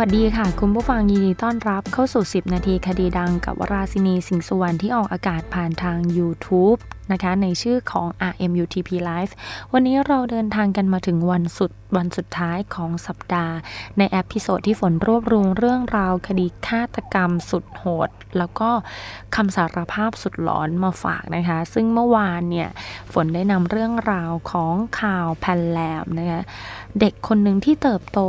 วัสดีค่ะ คุณผู้ฟังยินดีต้อนรับเข้าสู่ 10 นาทีคดีดังกับวราศินีสิงห์สุวรรณที่ออกอากาศผ่านทาง YouTube นะคะในชื่อของ RMUTP Live วันนี้เราเดินทางกันมาถึงวันสุดวันสุดท้ายของสัปดาห์ ในแอพิโซดที่ฝนรวบรวมเรื่องราวคดีฆาตกรรมสุดโหด แล้วก็คำสารภาพสุดหลอนมาฝากนะคะ ซึ่งเมื่อวานเนี่ยฝนได้นำเรื่องราวของข่าวแผ่นแลมนะคะเด็กคนหนึ่งที่เติบโต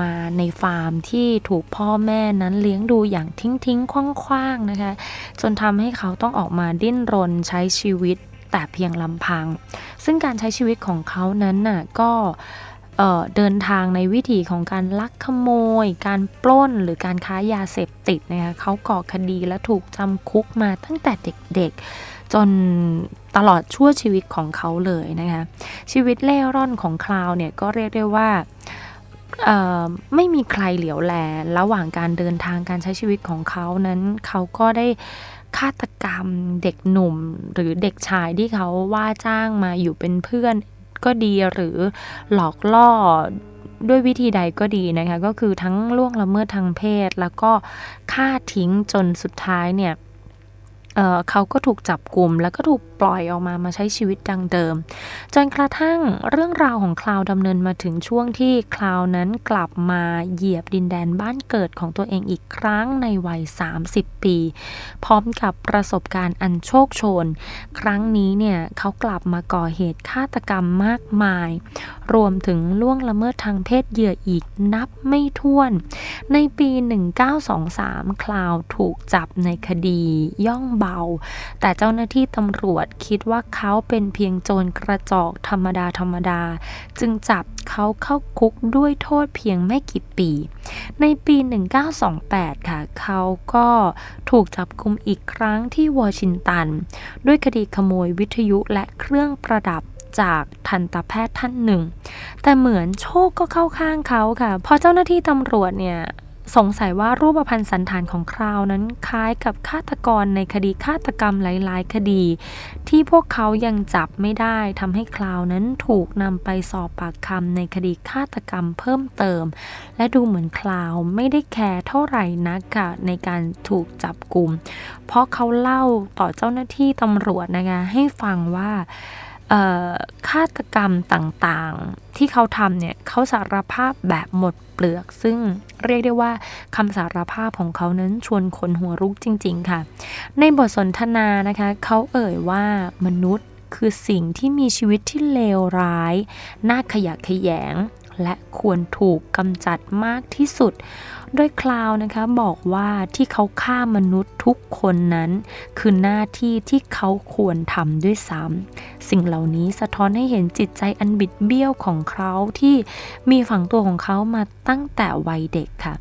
มาในฟาร์มที่ถูกพ่อแม่นั้นเลี้ยงดูอย่างทิ้งทิ้งคว่างๆนะคะ จนทำให้เขาต้องออกมาดิ้นรนใช้ชีวิต แต่เพียงลำพัง ซึ่งการใช้ชีวิตของเขานั้นน่ะก็เอ่อเดินทางในวิถีของการลักขโมย การปล้นหรือการค้ายาเสพติดนะคะเขาก่อคดีและถูกจำคุกมาตั้งแต่เด็กๆ จนตลอดชั่วชีวิตของเขาเลยนะคะชีวิตเล่ร่อนของคลาวเนี่ยก็เรียกได้ว่าไม่มีใครเหลียวแล ระหว่างการเดินทางการใช้ชีวิตของเขานั้นเขาก็ได้ ฆาตกรรมเด็กหนุ่มหรือเด็กชายที่เขาว่าจ้างมาอยู่เป็นเพื่อนก็ดีหรือหลอกล่อด้วยวิธีใดก็ดีนะคะ ก็คือทั้งล่วงละเมิดทางเพศ แล้วก็ฆ่าทิ้งจนสุดท้ายเนี่ยเเขาก็ถูกจับกลุ่มแล้วก็ถูก ปล่อยออกมามาใช้ชีวิตดังเดิม จนกระทั่งเรื่องราวของคลาวดำเนินมาถึงช่วงที่คลาวนั้นกลับมาเหยียบดินแดนบ้านเกิดของตัวเองอีกครั้งในวัย 30 ปี พร้อมกับประสบการณ์อันโชคโชน ครั้งนี้เนี่ยเขากลับมาก่อเหตุฆาตกรรมมากมาย รวมถึงล่วงละเมิดทางเพศเหยื่ออีกนับไม่ถ้วน ในปี 1923 คลาวถูกจับในคดีย่องเบา แต่เจ้าหน้าที่ตำรวจคิดว่าเขาเป็นเพียงโจรกระจอกธรรมดาธรรมดา จึงจับเขาเข้าคุกด้วยโทษเพียงไม่กี่ปี ในปี 1928 ค่ะ เขาก็ถูกจับกุมอีกครั้งที่วอชิงตัน ด้วยคดีขโมยวิทยุและเครื่องประดับจากทันตแพทย์ท่านหนึ่ง แต่เหมือนโชคก็เข้าข้างเขาค่ะ พอเจ้าหน้าที่ตำรวจเนี่ย สงสัยว่ารูปพรรณสันฐานของคราวนั้นคล้ายกับฆาตกรในคดีฆาตกรรมหลาย ๆ คดี ที่พวกเขายังจับไม่ได้ทำให้คราวนั้นถูกนำไปสอบปากคำในคดีฆาตกรรมเพิ่มเติม และดูเหมือนคลาวไม่ได้แคร์เท่าไหร่นักค่ะในการถูกจับกลุ่ม เพราะเขาเล่าต่อเจ้าหน้าที่ตำรวจนะคะให้ฟังว่า ฆาตกรรมต่างๆ ที่เขาทำเนี่ยเขาสารภาพแบบหมดเปลือก ซึ่งเรียกได้ว่าคำสารภาพของเขานั้นชวนขนหัวรุกจริง ๆ ค่ะ ในบทสนทนานะคะเขาเอ่ยว่ามนุษย์คือสิ่งที่มีชีวิตที่เลวร้าย น่าขยะแขยง และควรถูกกำจัดมากที่สุด โดยคลาวนะคะบอกว่าที่เขาฆ่ามนุษย์ทุกคนนั้น คือหน้าที่ที่เขาควรทำด้วยซ้ำ สิ่งเหล่านี้สะท้อนให้เห็นจิตใจอันบิดเบี้ยวของเขาที่มีฝังตัวของเขามาตั้งแต่วัยเด็กค่ะ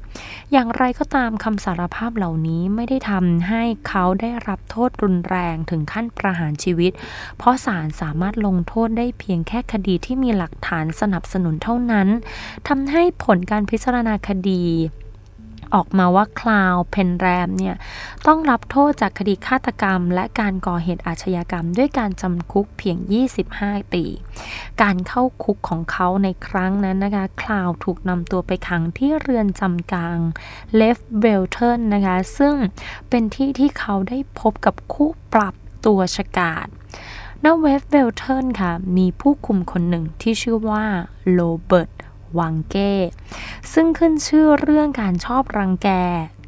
อย่างไรก็ตามคำสารภาพเหล่านี้ไม่ได้ทำให้เขาได้รับโทษรุนแรงถึงขั้นประหารชีวิต เพราะศาลสามารถลงโทษได้เพียงแค่คดีที่มีหลักฐานสนับสนุนเท่านั้นทำให้ผลการพิจารณาคดี ออกมาว่าคลาวเพนแรมเนี่ยต้องรับโทษจากคดีฆาตกรรม และการก่อเหตุอาชญากรรม ด้วยการจำคุกเพียง 25 ปี การเข้าคุกของเขาในครั้งนั้นนะคะคลาวถูกนำตัวไปขังที่เรือนจำกลางเลฟเวลเทนนะคะซึ่งเป็นที่ที่เขาได้พบกับคู่ปรับตัวฉกาจณเวฟเวลเทนค่ะ มีผู้คุมคนหนึ่งที่ชื่อว่าโรเบิร์ต วังเก้ ซึ่งขึ้นชื่อเรื่องการชอบรังแก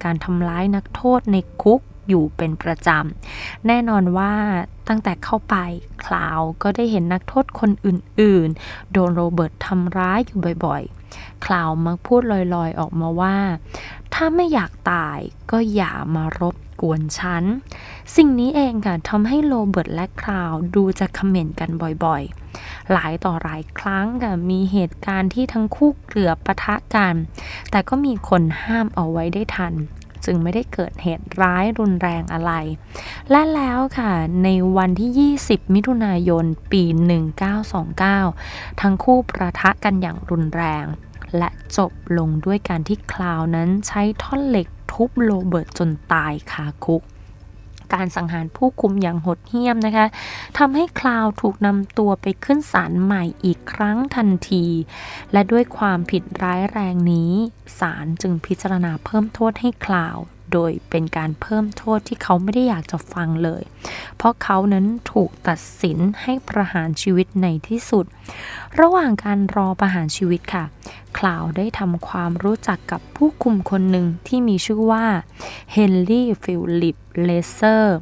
การทำร้ายนักโทษในคุกอยู่เป็นประจำ แน่นอนว่าตั้งแต่เข้าไปคลาวก็ได้เห็นนักโทษคนอื่นๆ โดนโรเบิร์ตทำร้ายอยู่บ่อยๆ คลาวมักพูดลอยๆออกมาว่า ถ้าไม่อยากตายก็อย่ามารบกวนฉัน สิ่งนี้เองค่ะทำให้โรเบิร์ตและคลาวดูจะคอมเมนต์กันบ่อยๆ หลายต่อหลายครั้งค่ะมีเหตุการณ์ที่ทั้งคู่เกือบปะทะกัน แต่ก็มีคนห้ามเอาไว้ได้ทัน จึงไม่ได้เกิดเหตุร้ายรุนแรงอะไร และแล้วค่ะ ในวันที่ 20 มิถุนายน ปี 1929 ทั้งคู่ประทะกันอย่างรุนแรง และจบลงด้วยการที่คลาวนั้นใช้ท่อนเหล็กทุบโรเบิร์ตจนตายคาคุก การสังหารผู้คุมอย่างโหดเหี้ยมนะคะทำให้คลาวถูกนำตัวไปขึ้นศาลใหม่อีกครั้งทันที และด้วยความผิดร้ายแรงนี้ศาลจึงพิจารณาเพิ่มโทษให้คลาวโดยเป็นการเพิ่มโทษที่เขาไม่ได้อยากจะฟังเลย เพราะเขานั้นถูกตัดสินให้ประหารชีวิตในที่สุด ระหว่างการรอประหารชีวิตค่ะ คลาวได้ทำความรู้จักกับผู้คุมคนหนึ่งที่มีชื่อว่าเฮนรี่ฟิลลิปเลเซอร์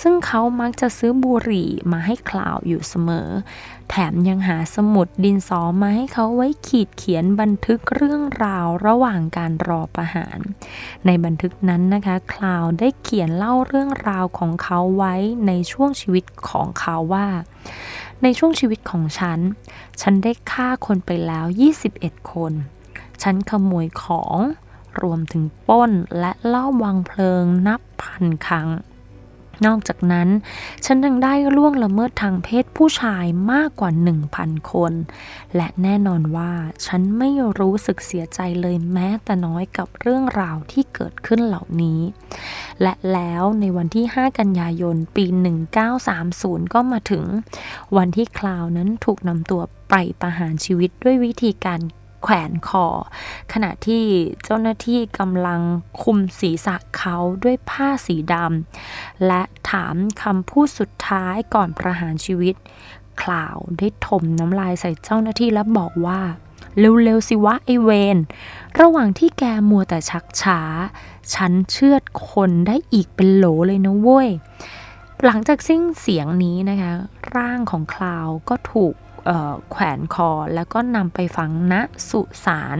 ซึ่งเขามักจะซื้อบุหรี่มาให้คลาวอยู่เสมอ แถมยังหาสมุดดินสอมาให้เขาไว้ขีดเขียนบันทึกเรื่องราวระหว่างการรอประหาร ในบันทึกนั้นนะคะ คลาวได้เขียนเล่าเรื่องราวของเขาไว้ในช่วงชีวิตของเขาว่า ในช่วงชีวิตของฉัน ฉันได้ฆ่าคนไปแล้ว 21 คน ฉันขโมยของ รวมถึงป้นและลอบวางเพลิงนับพันครั้ง นอกจากนั้น ฉันยังได้ล่วงละเมิดทางเพศผู้ชายมากกว่า 1,000 คน และแน่นอนว่าฉันไม่รู้สึกเสียใจเลยแม้แต่น้อยกับเรื่องราวที่เกิดขึ้นเหล่านี้ และแล้วในวันที่ 5 กันยายน ปี 1930 ก็มาถึง วันที่คลาวนั้นถูกนำตัวไปประหารชีวิตด้วยวิธีการ แขวนคอ ขณะที่เจ้าหน้าที่กำลังคุมศีรษะเขาด้วยผ้าสีดำและถามคำพูดสุดท้ายก่อนประหารชีวิต คลาวได้ถมน้ำลายใส่เจ้าหน้าที่และบอกว่า เร็วๆสิวะไอเวนระหว่างที่แกมัวแต่ชักช้า ฉันเชือดคนได้อีกเป็นโหลเลยนะเว้ยหลังจากสิ้นเสียงนี้นะคะ ร่างของคลาวก็ถูก แขวนคอ แล้วก็นำไปฝังณสุสาน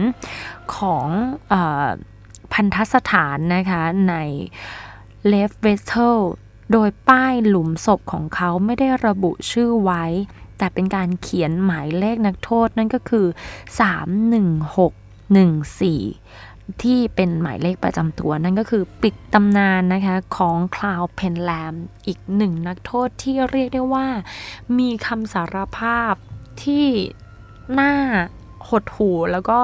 ของออพันธสถานนะคะในเลฟเวสเทลโดยป้ายหลุมศพของเขาไม่ได้ระบุชื่อไว้ แต่เป็นการเขียนหมายเลขนักโทษนั่นก็คือ 31614 ที่เป็นหมายเลขประจำตัวนั่นก็คือปิดตำนานนะคะของคลาวเพนแลม อีกหนึ่งนักโทษที่เรียกได้ว่า มีคำสารภาพ ที่น่าหดหูแล้วก็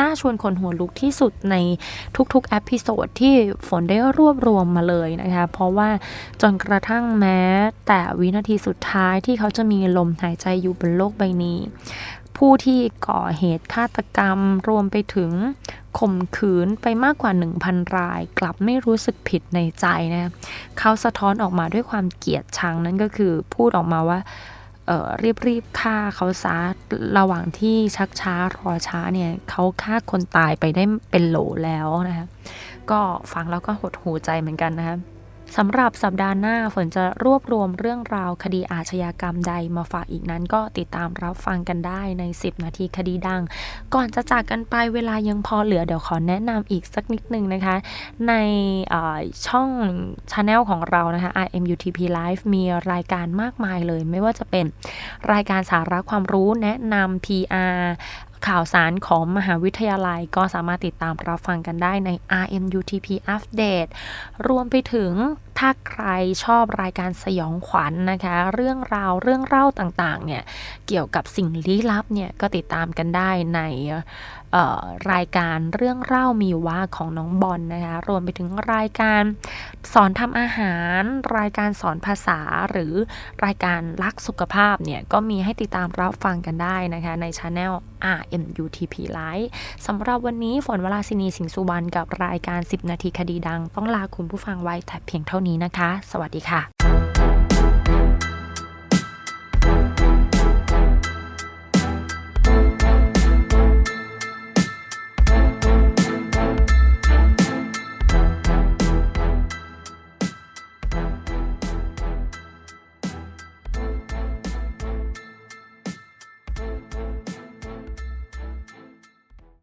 น่าชวนคนหัวลุกที่สุดในทุกๆเอพิโซดที่ฝนได้รวบรวมมาเลยนะคะ เพราะว่าจนกระทั่งแม้แต่วินาทีสุดท้ายที่เขาจะมีลมหายใจอยู่บนโลกใบนี้ ผู้ที่ก่อเหตุฆาตกรรมรวมไปถึงข่มขืนไปมากกว่า 1,000 ราย กลับไม่รู้สึกผิดในใจนะเขาสะท้อนออกมาด้วยความเกลียดชังนั่นก็คือพูดออกมาว่า เอ่อรีบฆ่าเขาซะระหว่างที่ชักช้ารอช้าเนี่ยเขาฆ่าคนตายไปได้เป็นโหลแล้วนะคะก็ฟังแล้วก็หดหูใจเหมือนกันนะคะ สำหรับสัปดาห์หน้าฝนจะรวบรวมเรื่องราวคดีอาชญากรรมใดมาฝากอีกนั้น ก็ติดตามรับฟังกันได้ใน 10 นาทีคดีดัง ก่อนจะจากกันไปเวลายังพอเหลือเดี๋ยวขอแนะนำอีกสักนิดนึงนะคะ ในช่องช anel ของเรานะคะ RMUTP Live มีรายการมากมายเลย ไม่ว่าจะเป็นรายการสาระความรู้แนะนำ PR ข่าวสารของมหาวิทยาลัยก็สามารถติดตามรับฟังกันได้ใน RMUTP Update รวมไปถึงถ้าใครชอบรายการสยองขวัญนนะคะ เรื่องราวเรื่องเล่าต่างๆเนี่ยเกี่ยวกับสิ่งลี้ลับเนี่ยก็ติดตามกันได้ในรายการเรื่องเล่ามีว่าของน้องบอลนะคะรวมไปถึงรายการสอนทำอาหาร รายการสอนภาษาหรือรายการรักสุขภาพเนี่ยก็มีให้ติดตามรับฟังกันได้นะคะในช anel RMUTP Live สำหรับวันนี้ฝนวราศินีสิงห์สุวรรณกับรายการ 10 นาทีคดีดัง ต้องลาคุณผู้ฟังไว้แต่เพียงเท่านี้นะคะ สวัสดีค่ะ